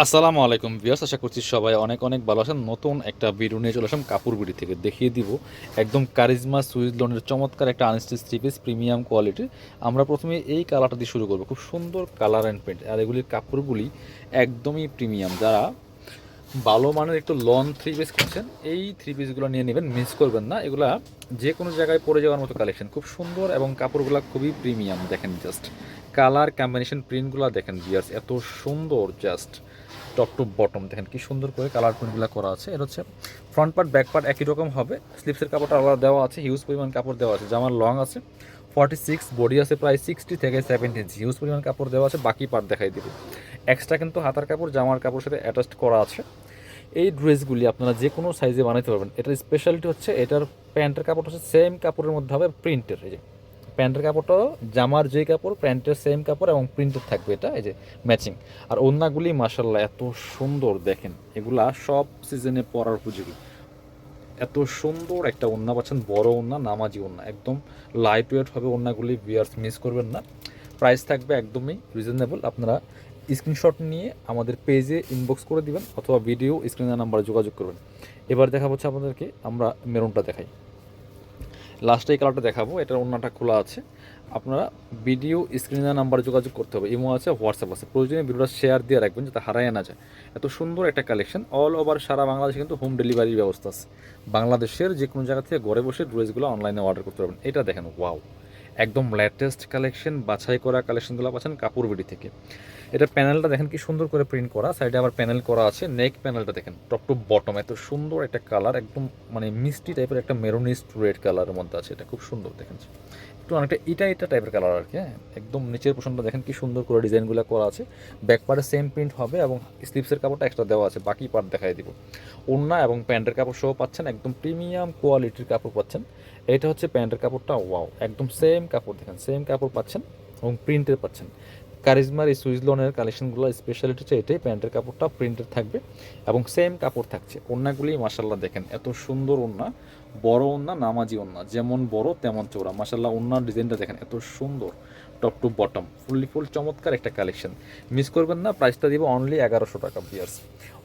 আসসালামু আলাইকুম বিয়াস আশা করছি সবাই অনেক অনেক ভালো আছেন। নতুন একটা ভিডিও নিয়ে চলে আসলাম কাপড় বিড়ি থেকে। দেখিয়ে দিব একদম কারিজমা সুইচ লোনের চমৎকার একটা আনস্টিচ থ্রি পিস প্রিমিয়াম কোয়ালিটির আমরা প্রথমে এই কালারটা দিয়ে শুরু করব। খুব সুন্দর কালার অ্যান্ড প্রিন্ট আর এগুলির কাপড়গুলি একদমই প্রিমিয়াম যারা ভালো মানের একটু লং থ্রি পিস খুঁজছেন, এই থ্রি পিসগুলো নিয়ে নেবেন। মিস করবেন না। এগুলা যে কোনো জায়গায় পরে যাওয়ার মতো কালেকশন খুব সুন্দর এবং কাপড়গুলো খুবই প্রিমিয়াম দেখেন জাস্ট কালার কম্বিনেশন প্রিন্টগুলো দেখেন বিয়ার্স এত সুন্দর জাস্ট টপ টু বটম দেখেন কি সুন্দর করে কালার প্রিন্টগুলো করা আছে। এটা হচ্ছে ফ্রন্ট পার্ট ব্যাক পার্ট একই রকম হবে। স্লিপসের কাপড়টা আলাদা দেওয়া আছে হিউজ পরিমাণ কাপড় দেওয়া আছে। জামার লং আছে ফর্টি সিক্স বডি আছে প্রায় সিক্সটি থেকে সেভেন্টি ইঞ্চি হিউজ পরিমাণ কাপড় দেওয়া আছে, বাকি পার্ট দেখাই দিব। এক্সট্রা কিন্তু হাতার কাপড়, জামার কাপড়ের সাথে অ্যাটাচড করা আছে। এই ড্রেসগুলি আপনারা যে কোনো সাইজে বানাতে পারবেন। এটার স্পেশালিটি হচ্ছে, এটার প্যান্টের কাপড় হচ্ছে সেম কাপড়ের মধ্যে হবে প্রিন্টের এই যে প্যান্টের কাপড়টাও জামার যে কাপড়, প্যান্টের সেম কাপড় এবং প্রিন্টের থাকবে এটা, এই যে ম্যাচিং আর ওন্নাগুলি মাসাল্লাহ এত সুন্দর দেখেন, এগুলা সব সিজনে পরার উপযোগী। এত সুন্দর একটা ওন্না পাচ্ছেন, বড় ওন্না নামাজি ওন্না একদম লাইট ওয়েট হবে ওন্নাগুলি বিয়ার্স মিস করবেন না। প্রাইস থাকবে একদমই রিজনেবল আপনারা স্ক্রিনশট নিয়ে আমাদের পেজে ইনবক্স করে দিবেন, অথবা ভিডিও স্ক্রিনের নাম্বারে যোগাযোগ করবেন। এবার দেখা হচ্ছে আপনাদেরকে, আমরা মেরুনটা দেখাই। লাস্টে এই কালারটা দেখাবো, এটার অন্যটা খোলা আছে। আপনারা ভিডিও স্ক্রিনের নাম্বারে যোগাযোগ করতে হবে, ইমো আছে হোয়াটসঅ্যাপ আছে। প্রয়োজনীয় ভিডিওটা শেয়ার দিয়ে রাখবেন যাতে হারায় না যায়। এত সুন্দর একটা কালেকশন অল ওভার সারা বাংলাদেশে কিন্তু হোম ডেলিভারির ব্যবস্থা আছে। বাংলাদেশের যে কোনো জায়গা থেকে ঘরে বসে ড্রেসগুলো অনলাইনে অর্ডার করতে পারবেন। এটা দেখেন ওয়াও একদম লেটেস্ট কালেকশন বাছাই করা কালেকশনগুলো পাচ্ছেন কাপড় বিডি থেকে। এটা প্যানেলটা দেখেন কি সুন্দর করে প্রিন্ট করা সাইডে আবার প্যানেল করা আছে নেক প্যানেলটা দেখেন টপ টু বটম এত সুন্দর একটা কালার একদম মানে মিষ্টি টাইপের একটা মেরোনিস্ট রেড কালারের মধ্যে আছে, এটা খুব সুন্দর দেখেন। একটু অনেকটা ইটা ইটা টাইপের কালার আর কি হ্যাঁ একদম নিচের পোশনটা দেখেন কি সুন্দর করে ডিজাইনগুলো করা আছে ব্যাক পার্টে সেম প্রিন্ট হবে এবং স্লিপসের কাপড়টা এক্সট্রা দেওয়া আছে, বাকি পার্ট দেখাই দিব। ওড়না এবং প্যান্টের কাপড় সহ পাচ্ছেন, একদম প্রিমিয়াম কোয়ালিটির কাপড় পাচ্ছেন, এটা হচ্ছে প্যান্টের কাপড়টা ওয়াও একদম সেম কাপড় দেখেন সেম কাপড় পাচ্ছেন এবং প্রিন্টের পাচ্ছেন। কারিজমার এই সুইজ লোনের কালেকশনগুলো স্পেশালিটি হচ্ছে এটাই প্যান্টের কাপড়টা প্রিন্টেড থাকবে এবং সেম কাপড় থাকছে। ওড়নাগুলি মাসাল্লাহ দেখেন, এত সুন্দর ওড়না বড় ওড়না নামাজি ওড়না যেমন বড় তেমন চৌড়া মাসাল্লাহ ওড়নার ডিজাইনটা দেখেন, এত সুন্দর top to bottom fully full চমৎকার একটা কালেকশন। মিস করবেন না প্রাইসটা দিব অনলি এগারোশো টাকা বিয়ার্স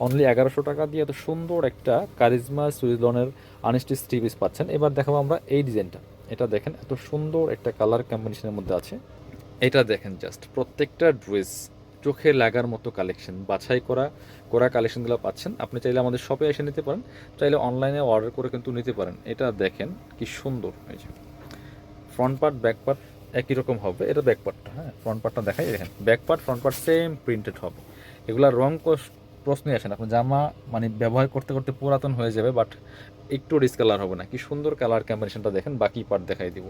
অনলি এগারোশো টাকা দিয়ে এত সুন্দর একটা কারিজমা সুইজ লোনের আনস্টিচ থ্রি পাচ্ছেন। এবার দেখাবো আমরা এই ডিজাইনটা। এটা দেখেন, এত সুন্দর একটা কালার কম্বিনেশনের মধ্যে আছে। এটা দেখেন জাস্ট প্রত্যেকটা ড্রেস চোখে লাগার মতো কালেকশন বাছাই করা করা কালেকশনগুলো পাচ্ছেন। আপনি চাইলে আমাদের শপে এসে নিতে পারেন, চাইলে অনলাইনে অর্ডার করে কিন্তু নিতে পারেন। এটা দেখেন কি সুন্দর, এই যে। ফ্রন্ট পার্ট ব্যাক পার্ট একই রকম হবে। এটা ব্যাক পার্টটা হ্যাঁ ফ্রন্ট পার্টটা দেখাই, দেখেন। Back part front part same printed হবে। এগুলা রং প্রশ্নই আসে না। আপনি জামা মানে ব্যবহার করতে করতে পুরাতন হয়ে যাবে বাট একটু ডিসকালার হবে না। কি সুন্দর কালার কম্বিনেশনটা দেখেন, বাকি পার্ট দেখাই দিব।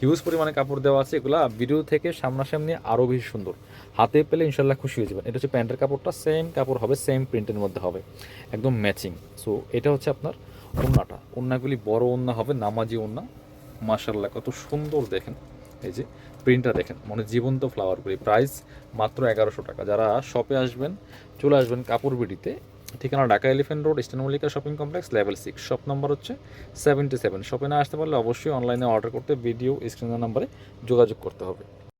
হিউজ পরিমাণে কাপড় দেওয়া আছে এগুলা ভিডিও থেকে সামনাসামনি আরও বেশি সুন্দর। হাতে পেলে ইনশাল্লাহ খুশি হয়ে যাবেন। এটা হচ্ছে প্যান্টের কাপড়টা সেম কাপড় হবে সেম প্রিন্টের মধ্যে হবে। একদম ম্যাচিং সো এটা হচ্ছে আপনার ওন্নাটা। ওন্নাগুলি বড় ওন্না হবে, নামাজি ওন্না। মাশাল্লাহ কত সুন্দর দেখেন। এই যে প্রিন্টটা দেখেন মানে জীবন্ত ফ্লাওয়ারগুলি প্রাইস মাত্র এগারোশো টাকা। যারা শপে আসবেন, চলে আসবেন কাপড় বিডিতে। ঠিকানা Dhaka elephant road eastern Mallika shopping complex level six shop number হচ্ছে সেভেন্টি সেভেন শপে না আসতে পারলে অবশ্যই অনলাইনে অর্ডার করতে ভিডিও স্ক্রিনের নাম্বারে যোগাযোগ করতে হবে।